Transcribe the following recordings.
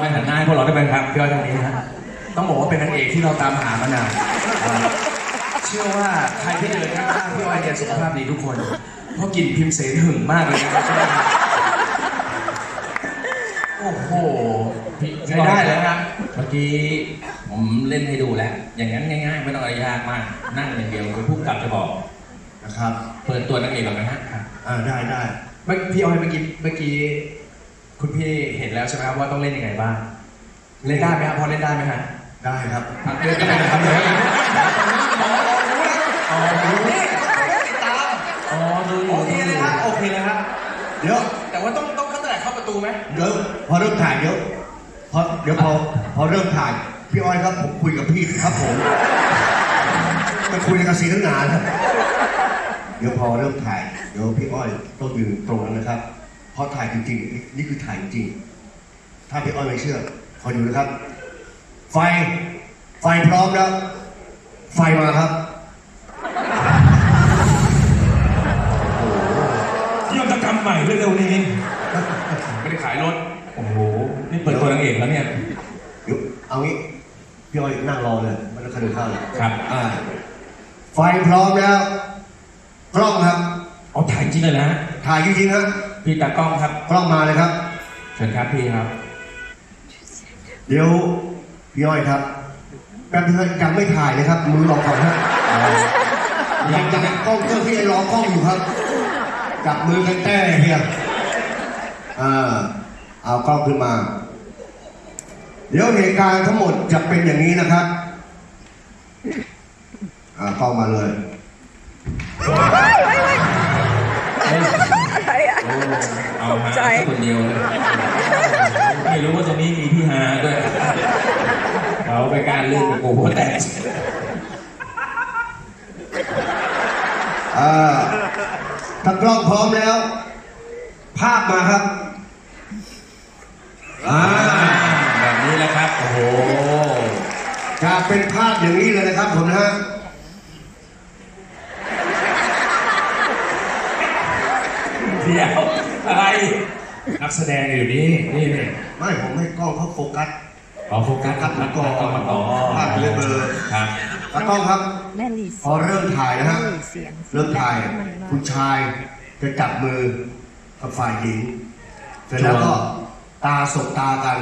น้อยหันหน้าให้พวกเราได้ไหมครับพี่อ้อยทางนี้นะต้องบอกว่าเป็นนางเอกที่เราตามหามานานเอ่อเชื่อว่าใครที่เดินข้างๆพี่อ้อยเนี่ยสุขภาพดีทุกคนเพราะกลิ่นพิมพ์เสนหึงมากเลยนะครับโอ้โหใช้ได้เลยครับเมื่อกี้ผมเล่นให้ดูแล้ว อย่างนั้นง่ายๆไม่ต้องอะไรยากมาก นั่งอย่างเดียวเป็นผู้กำกับจะบอกนะครับ เปิดตัวนางเอกก่อนนะฮะอ่าได้ได้เมื่อพี่อ้อยเมื่อกี้เมื่อกี้ คุณพี่เห็นแล้วใช่ไหมครับว่าต้องเล่นยังไงบ้าง เล่นได้ไหมครับพอเล่นได้ไหมฮะได้ครับเล่นได้นะครับเลยอ๋อดูนี่ติดตามอ๋อดูอยู่โอเคเลยครับโอเคเลยครับเดี๋ยวแต่ว่าต้องต้องตั้งแต่เข้าประตูไหมเดี๋ยวพอเริ่มถ่ายเดี๋ยวพอเดี๋ยวพอพอเริ่มถ่ายพี่อ้อยครับผมคุยกับพี่ครับผมไปคุยกับสีตั้งนานครับเดี๋ยวพอเริ่มถ่ายเดี๋ยวพี่อ้อยต้องยืนตรงนั้นนะครับเพราะถ่ายจริงๆนี่นี่คือถ่ายจริง ถ้าพี่อ้อยไม่เชื่อคอยดูนะครับ ไฟ ไฟพร้อมแล้ว ไฟมาครับยอดกรรมใหม่เร็วๆนี้ ไม่ได้ขายรถ โอ้โห นี่เปิดตัวนางเอกแล้วเนี่ยเดี๋ยวเอางี้ พี่อ้อยนั่งรอเลยไมันจะคันข้าวเลยครับ อ่า ไฟพร้อมแล้ว กล้องครับ เอาถ่ายจริงเลยนะฮะถ่ายจริงๆครับ พี่ตากล้องครับกล้องมาเลยครับ เชิญครับพี่ครับ เดี๋ยวพี่อ้อยครับแป๊บนึงครับยังไม่ถ่ายเลยครับมือรอก่อนครับยังยังกล้องเครื่องที่ไอ้รอกล้องอยู่ครับจับมือกันแต้เฮียอ่าเอากล้องขึ้นมา เดี๋ยวเหตุการณ์ทั้งหมดจะเป็นอย่างนี้นะครับอ่ากล้องมาเลยอะไรอะโอ้ เอาหาใจแค่คนเดียวเลยไม่รู้ว่าตรงนี้มีพี่ฮาด้วยเขาไปการเล่นกับกูหัวแตกอ่าถ้ากล้องพร้อมแล้ว ภาพมาครับอ่าแบบนี้แหละครับ โอ้โหจะเป็นภาพอย่างนี้เลยนะครับผมนะฮะ เดี๋ยว อะไร นักแสดงอยู่นี่นี่นี่ไม่ผมให้กล้องเขาโฟกัสขอโฟกัสครับมาก่อนต้องมาต่อภาพเลยเบอร์ครับตากล้องครับแม่ลีพอเริ่มถ่ายนะฮะเสียงเริ่มถ่ายคุณชายจะจับมือกับฝ่ายหญิงเสร็จแล้วก็ตาสบตากัน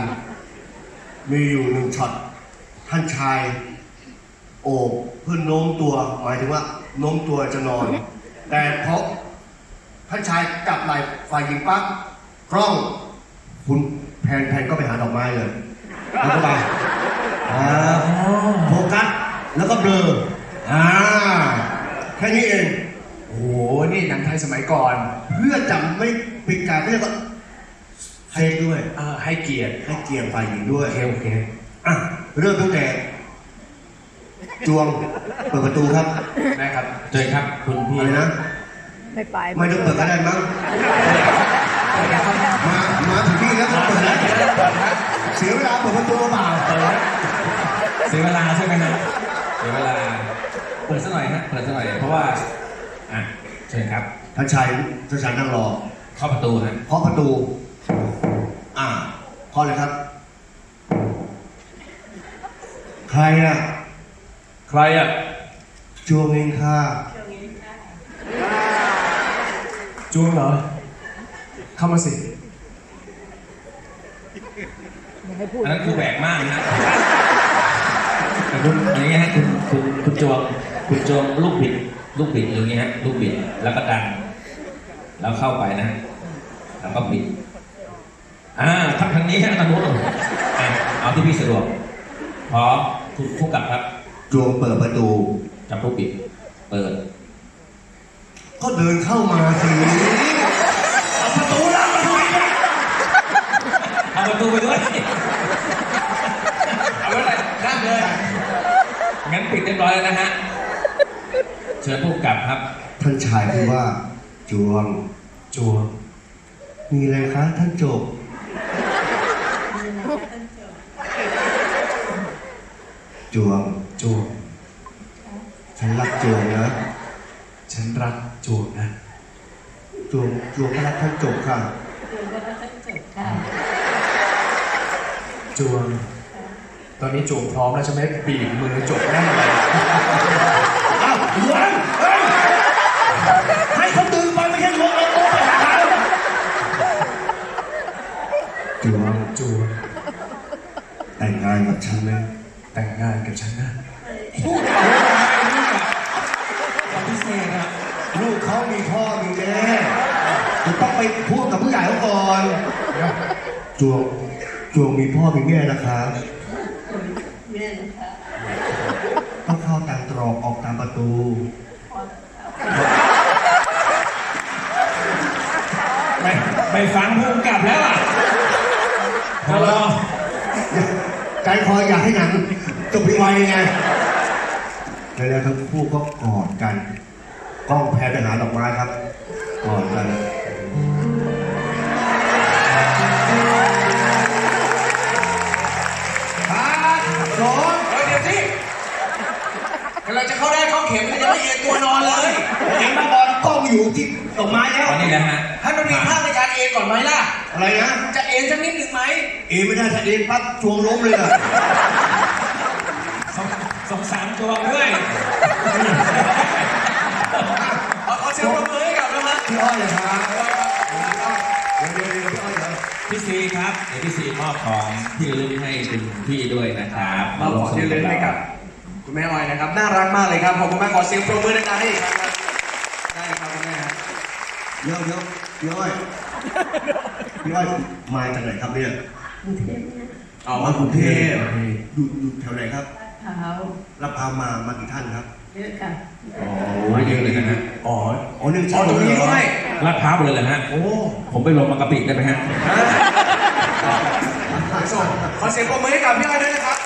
มีอยู่หนึ่งช็อตท่านชายโอบเพื่อโน้มตัว หมายถึงว่าโน้มตัวจะนอน แต่เพราะ ท่านชายจับไหล่ฝ่ายหญิงปั๊บกล้อง คุณแพนแพนก็ไปหาดอกไม้เลยแล้วก็ไปอ่าโฟกัสแล้วก็เบลออ่าแค่นี้เองโอ้โหนี่หนังไทยสมัยก่อน เพื่อจะไม่เป็นการเรียกว่าเซฟด้วยเอ่อให้เกียรติให้เกียรติฝ่ายหญิงด้วยโอเคโอเคอะเริ่มตั้งแต่จวงเปิดประตูครับนะครับเชิญครับคุณพี่ อะไรนะ ไม่ไปไม่ต้องเปิดก็ได้มั้งมามาถึงที่แล้วก็เปิดแล้วเสียเวลาเปิดประตูเปล่าเสียเวลาใช่ไหมฮะเสียเวลาเปิดสักหน่อยฮะเปิดสักหน่อยเพราะว่าอะเชิญครับท่านชายท่านชายนั่งรอเข้าประตูฮะเคาะประตู อ่าเคาะเลยครับ ใครอะใครอะจวงเองค่ะ จวงเหรอ เข้ามาสิอย่าให้พูดอันนั้นคือแหวกมากนะแต่คุณอย่างเงี้ยฮะคุณคุณคุณจวงคุณจวงลูกบิดลูกบิดอย่างเงี้ยฮะลูกบิดแล้วก็ดันแล้วเข้าไปนะ แล้วก็ปิดอ่าทางทางนี้ฮะทางโน้นอะเอาที่พี่สะดวกพร้อมคุณผู้กำกับครับจวงเปิดประตูจับลูกบิด เปิด ก็เดินเข้ามาสิเอาประตูแล้วมาทำไมเนี่ยเอาประตูไปด้วยเอาไว้เลยนั่งเลย งั้นปิดเรียบร้อยแล้วนะฮะ เชิญผู้กำกับครับ ท่านชายพูดว่า จวง จวง มีอะไรคะท่านจบ จวง จวง ฉันรักจวงนะฉัน รักจวงนะจวงจวงก็รักท่านจบค่ะจจวง ตอนนี้จวงพร้อมแล้วใช่ไหมปีกมือจบแน่นเลยอ้าวหลวงเฮ้ยให้เขาดึงไปไม่ใช่หลวงเอาตัวไปหาเขาจวงจวงแต่งงานกับฉันไหมแต่งงานกับฉันนะ พูดอะไรลูกอะปฏิเสธอะ ลูกเขามีพ่อมีแม่คุณต้อง ไปพูดกับผู้ใหญ่เขาก่อนจวงจวงมีพ่อมีแม่นะครับแม่นะคะต้องเข้าตามตรอกออกตามประตูไปไปฟังภูมิกลับแล้วอะพอรอใจคออยากให้หนังจบไวๆไงแล้วทั้งคู่ก็กอดกัน กล้องแพนไปหาดอกไม้ครับกอดกัน อะไรนะจะเอ็นสักนิดหนึ่งไหม เอไม่ได้ถ้าเอปั๊บจวงล้มเลยอะสงสงสารตัวด้วยเอาขอเสียงปรบมือให้กับนะฮะพี่อ้อยเลยครับเดี๋ยวเดี๋ยวเดี๋ยวพี่อ้อยเดี๋ยวพี่ซีครับเดี๋ยวพี่ซีมอบของที่ระลึกให้คุณพี่ด้วยนะครับเราขอที่ระลึกให้กับคุณแม่ออยนะครับน่ารักมากเลยครับขอบคุณมากขอเสียงปรบมือดังๆให้อีกครั้งครับได้ครับคุณแม่ฮะเดี๋ยวเดี๋ยวพี่อ้อย พี่อ้อยมาจากไหนครับเนี่ยกรุงเทพเนี่ยอ๋อมากรุงเทพอยู่อยู่แถวไหนครับเท้ารับพามามากี่ท่านครับเยอะค่ะโอ้ยเยอะเลยนะฮะอ๋ออ๋อหนึ่งอ๋อตรงนี้ด้วยลาดพร้าวเลยเหรอฮะโอ้ผมไปลงมากระปิได้ไหมฮะขอส่งขอเสียงปรบมือให้กับพี่อ้อยด้วยนะครับ